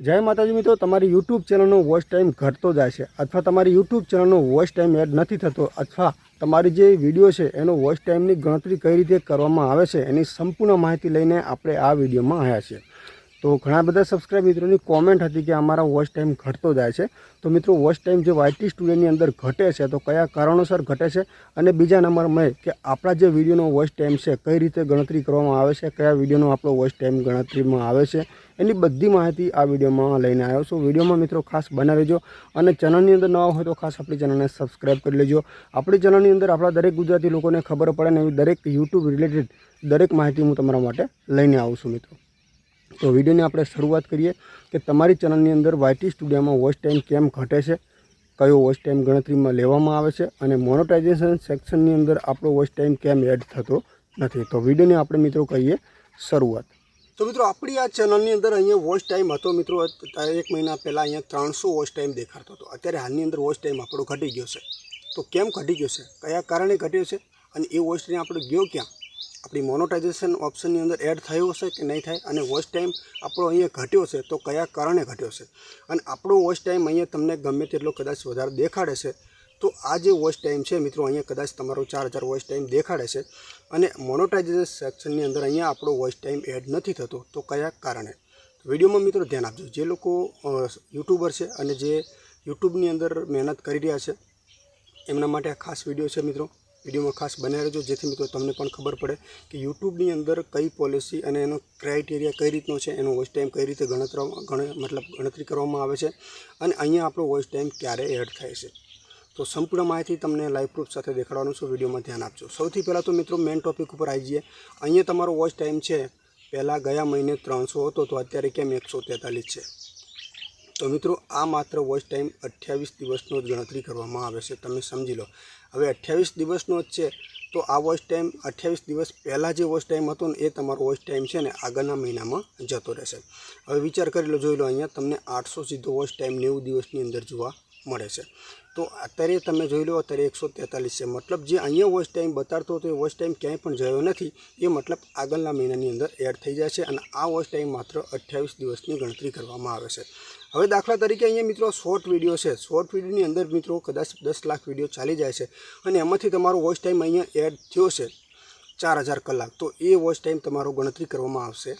જય માતાજી મિત્રો, તમારી યુટ્યુબ ચેનલનો વોચ ટાઈમ ઘટતો જાય છે અથવા તમારી યુટ્યુબ ચેનલનો વોચ ટાઈમ એડ નથી થતો અથવા તમારી જે વીડિયો છે એનો વોચ ટાઈમની ગણતરી કઈ રીતે કરવામાં આવે છે એની સંપૂર્ણ માહિતી લઈને આપણે આ વિડીયોમાં આવ્યા છીએ. તો ઘણા બધા સબસ્ક્રાઇબ મિત્રોની કોમેન્ટ હતી કે અમારા વોચ ટાઈમ ઘટતો જાય છે. તો મિત્રો વોચ ટાઈમ જે વાયટી સ્ટુડિયોની અંદર ઘટે છે, તો કયા કારણોસર ઘટે છે? અને બીજા નંબરમાં કે આપણા જે વિડીયોનો વોચ ટાઈમ છે, કઈ રીતે ગણતરી કરવામાં આવે છે, કયા વિડીયોનો આપણો વોચ ટાઈમ ગણતરીમાં આવે છે, એની બધી માહિતી આ વિડીયોમાં લઈને આવ્યો છું. વિડીયોમાં મિત્રો ખાસ બનાવીજો અને ચેનલની અંદર નવા હોય તો ખાસ આપણી ચેનલને સબસ્ક્રાઇબ કરી લેજો. આપણી ચેનલની અંદર આપણા દરેક ગુજરાતી લોકોને ખબર પડે ને એવી દરેક યુટ્યુબ રિલેટેડ દરેક માહિતી હું તમારા માટે લઈને આવું છું મિત્રો. તો વિડીયોની આપણે શરૂઆત કરીએ કે તમારી ચેનલની અંદર વાયટી સ્ટુડિયોમાં વોચ ટાઈમ કેમ ઘટે છે, કયો વોચ ટાઈમ ગણતરીમાં લેવામાં આવે છે અને મોનોટાઇઝેશન સેક્શનની અંદર આપણો વોચ ટાઈમ કેમ એડ થતો નથી. તો વિડીયોની આપણે મિત્રો કહીએ શરૂઆત. તો મિત્રો આપણી આ ચેનલની અંદર અહીંયા વોચ ટાઈમ હતો મિત્રો એક મહિના પહેલાં અહીંયા ત્રણસો વોચ ટાઈમ દેખાડતો હતો. અત્યારે હાલની અંદર વોચ ટાઈમ આપણો ઘટી ગયો છે. તો કેમ ઘટી ગયો છે? કયા કારણે ઘટ્યો છે? અને એ વોચ ટાઈમ આપણો ગયો ક્યાં? આપણી મોનોટાઇઝેશન ઓપ્શનની અંદર એડ થયો હશે કે નહીં થાય અને વોચ ટાઈમ આપણો અહીંયા ઘટ્યો છે, તો કયા કારણે ઘટ્યો છે? અને આપણો વોચ ટાઈમ અહીંયા તમને ગમે તેટલો કદાચ વધારે દેખાડે છે, તો આ જે વોચ ટાઈમ છે મિત્રો, અહીંયા કદાચ તમારો ચાર હજાર વોચ ટાઈમ દેખાડે છે. અને મોનોટાઇઝેશન સેક્શનની અંદર અહીંયા આપણો વોચ ટાઈમ એડ નથી થતો, તો કયા કારણે? વિડીયોમાં મિત્રો ધ્યાન આપજો, જે લોકો યુટ્યુબર છે અને જે યુટ્યુબની અંદર મહેનત કરી રહ્યા છે, એમના માટે આ ખાસ વીડિયો છે મિત્રો. વિડીયોમાં ખાસ બનાવી રહેજો જેથી મિત્રો તમને પણ ખબર પડે કે યુટ્યુબની અંદર કઈ પોલિસી અને એનો ક્રાઇટેરિયા કઈ રીતનો છે, એનો વોઇસ ટાઈમ કઈ રીતે ગણતરા, ગણ, મતલબ ગણતરી કરવામાં આવે છે અને અહીંયા આપણો વોઇસ ટાઈમ ક્યારે એડ થાય છે. તો સંપૂર્ણ માહિતી તમને લાઈવ પ્રૂફ સાથે દેખાડવાનું છું. વિડીયોમાં ધ્યાન આપજો. સૌથી પહેલાં તો મિત્રો મેઇન ટોપિક ઉપર આવી જઈએ અહીંયા તમારો વોચ ટાઈમ છે, પહેલાં ગયા મહિને ત્રણસો હતો, તો અત્યારે કેમ એકસો તેતાલીસ છે? તો મિત્રો, આ માત્ર વોચ ટાઈમ અઠ્યાવીસ દિવસનો જ ગણતરી કરવામાં આવે છે. તમે સમજી લો. હવે અઠ્યાવીસ દિવસનો જ છે, તો આ વોચ ટાઈમ અઠ્યાવીસ દિવસ પહેલાં જે વોચ ટાઈમ હતો ને, એ તમારો વોચ ટાઈમ છે ને, આગળના મહિનામાં જતો રહેશે. હવે વિચાર કરી લો, જોઈ લો, અહીંયા તમને આઠસો સીધો વોચ ટાઈમ નેવું દિવસની અંદર જોવા મળે છે. તો અત્યારે તમે જોઈ લો, અત્યારે એકસો તેતાલીસ છે. મતલબ જે અહીંયા વોઇસ ટાઈમ બતાડતો હતો, એ વોઇસ ટાઈમ ક્યાંય પણ જયો નથી. એ મતલબ આગળના મહિનાની અંદર એડ થઈ જાય છે અને આ વોઇસ ટાઈમ માત્ર અઠ્યાવીસ દિવસની ગણતરી કરવામાં આવે છે. હવે દાખલા તરીકે અહીંયા મિત્રો શોર્ટ વીડિયો છે. શોર્ટ વિડીયોની અંદર મિત્રો કદાચ દસ લાખ વીડિયો ચાલી જાય છે અને એમાંથી તમારો વોઇસ ટાઈમ અહીંયા એડ થયો છે ચાર હજાર કલાક. તો એ વોચ ટાઈમ તમારો ગણતરી કરવામાં આવશે.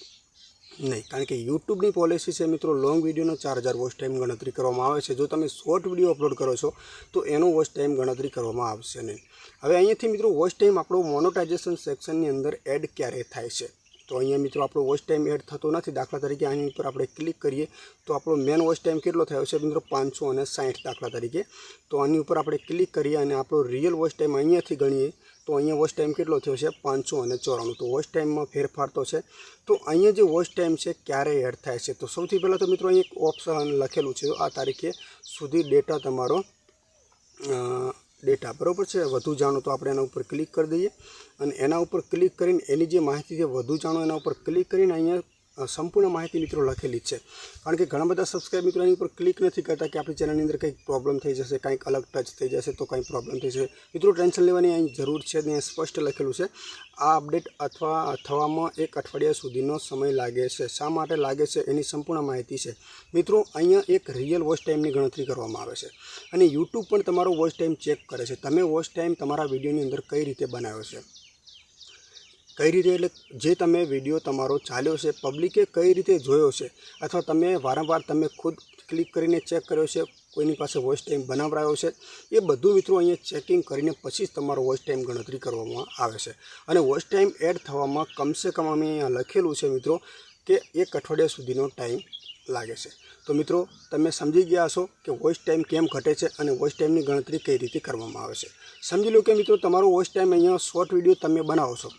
નહીં, કારણ કે યુટ્યુબની પોલિસી છે મિત્રો, લોંગ વિડીયોનો ચાર હજાર વોચ ટાઈમ ગણતરી કરવામાં આવે છે. જો તમે શોર્ટ વીડિયો અપલોડ કરો છો, તો એનો વોચ ટાઈમ ગણતરી કરવામાં આવશે નહીં. હવે અહીંયાથી મિત્રો, વોચ ટાઈમ આપણો મોનોટાઇઝેશન સેક્શનની અંદર એડ ક્યારે થાય છે? તો અહીંયા મિત્રો, આપણો વોચ ટાઈમ એડ થતો નથી. દાખલા તરીકે આની ઉપર આપણે ક્લિક કરીએ, તો આપણો મેન વોચ ટાઈમ કેટલો થયો છે મિત્રો? પાંચસો અને સાઠ દાખલા તરીકે. તો આની ઉપર આપણે ક્લિક કરીએ અને આપણો રિયલ વોચ ટાઈમ અહીંયાથી ગણીએ. તો અહીંયા વોચ ટાઈમ કેટલો થયો છે? પાંચસો અને ચોરાણું. તો વોચ ટાઈમમાં ફેરફાર તો છે. તો અહીંયા જે વોચ ટાઈમ છે, ક્યારે એડ થાય છે? તો સૌથી પહેલાં તો મિત્રો અહીં એક ઓપ્શન લખેલું છે, આ તારીખે સુધી ડેટા તમારો ડેટા, બરાબર છે? વધુ જાણો તો આપણે એના ઉપર ક્લિક કરી દઈએ. અને એના ઉપર ક્લિક કરીને એની જે માહિતી છે, વધુ જાણો એના ઉપર ક્લિક કરીને અહીંયા સંપૂર્ણ માહિતી મિત્રો લખેલી છે. કારણ કે ઘણા બધા સબસ્ક્રાઈબ મિત્રો એની ઉપર ક્લિક નથી કરતા કે આપણી ચેનલની અંદર કંઈક પ્રોબ્લેમ થઈ જશે, કંઈક અલગ ટચ થઈ જશે તો કંઈ પ્રોબ્લેમ થઈ જશે. મિત્રો ટેન્શન લેવાની અહીં જરૂર છે ને સ્પષ્ટ લખેલું છે. આ અપડેટ અથવા થવામાં એક અઠવાડિયા સુધીનો સમય લાગે છે. શા માટે લાગે છે એની સંપૂર્ણ માહિતી છે. મિત્રો અહીંયા એક રિયલ વોચ ટાઈમની ગણતરી કરવામાં આવે છે. અને યુટ્યુબ પણ તમારો વોચ ટાઈમ ચેક કરે છે. તમે વોચ ટાઈમ તમારા વિડીયોની અંદર કઈ રીતે બનાવ્યો છે? કઈ રીતે એટલે જે તમે વીડિયો તમારો ચાલ્યો છે પબ્લિકે કઈ રીતે જોયો છે? અથવા તમે વારંવાર તમે ખુદ ક્લિક કરીને ચેક કર્યો છે, કોઈની પાસે વોઇસ ટાઈમ બનાવરાયો છે? એ બધું મિત્રો અહીંયા ચેકિંગ કરીને પછી જ તમારો વોઇસ ટાઈમ ગણતરી કરવામાં આવે છે. અને વોઇસ ટાઈમ એડ થવામાં કમસે કમ અમે અહીંયા લખેલું છે મિત્રો કે એક અઠવાડિયા સુધીનો ટાઈમ લાગે છે. તો મિત્રો, તમે સમજી ગયા હશો કે વોઇસ ટાઈમ કેમ ઘટે છે અને વોઇસ ટાઈમની ગણતરી કઈ રીતે કરવામાં આવે છે. સમજી લો કે મિત્રો, તમારો વોઇસ ટાઈમ અહીંયા શોર્ટ વીડિયો તમે બનાવો છો.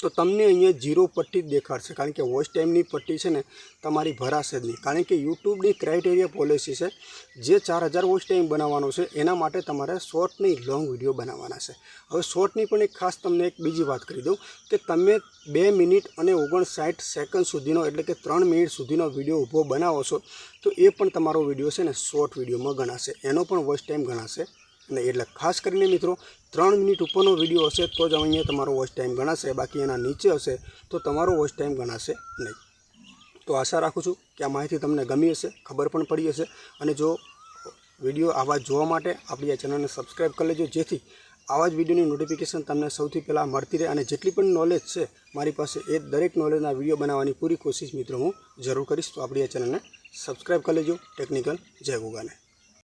તો તમને અહીંયા જીરો પટ્ટી જ દેખાડશે. કારણ કે વોચ ટાઈમની પટ્ટી છે ને, તમારી ભરાશે જ નહીં. કારણ કે યુટ્યુબની ક્રાઇટેરિયા પોલિસી છે, જે ચાર હજાર વોચ ટાઈમ બનાવવાનો છે, એના માટે તમારે શોર્ટ નહીં લોંગ વીડિયો બનાવવાના છે. હવે શોર્ટની પણ એક ખાસ તમને એક બીજી વાત કરી દઉં, કે તમે બે મિનિટ અને ઓગણસાઠ સેકન્ડ સુધીનો, એટલે કે ત્રણ મિનિટ સુધીનો વીડિયો ઊભો બનાવો છો, તો એ પણ તમારો વીડિયો છે ને શોર્ટ વિડીયોમાં ગણાશે. એનો પણ વોચ ટાઈમ ગણાશે. નહીં એટલે ખાસ કરીને મિત્રો, ત્રણ મિનિટ ઉપરનો વીડિયો હશે તો જ અહીંયા તમારો વોચ ટાઈમ ગણાશે, બાકી એના નીચે હશે તો તમારો વોચ ટાઈમ ગણાશે નહીં. તો આશા રાખું છું કે આ માહિતી તમને ગમી હશે, ખબર પણ પડી હશે, અને જો વીડિયો આવા જોવા માટે આપણી આ ચેનલને સબસ્ક્રાઈબ કરી લેજો, જેથી આવા જ વિડીયોની નોટિફિકેશન તમને સૌથી પહેલાં મળતી રહે અને જેટલી પણ નોલેજ છે મારી પાસે એ દરેક નોલેજના વીડિયો બનાવવાની પૂરી કોશિશ મિત્રો હું જરૂર કરીશ. તો આપણી આ ચેનલને સબસ્ક્રાઈબ કરી લેજો ટેકનિકલ જય ગુગાને.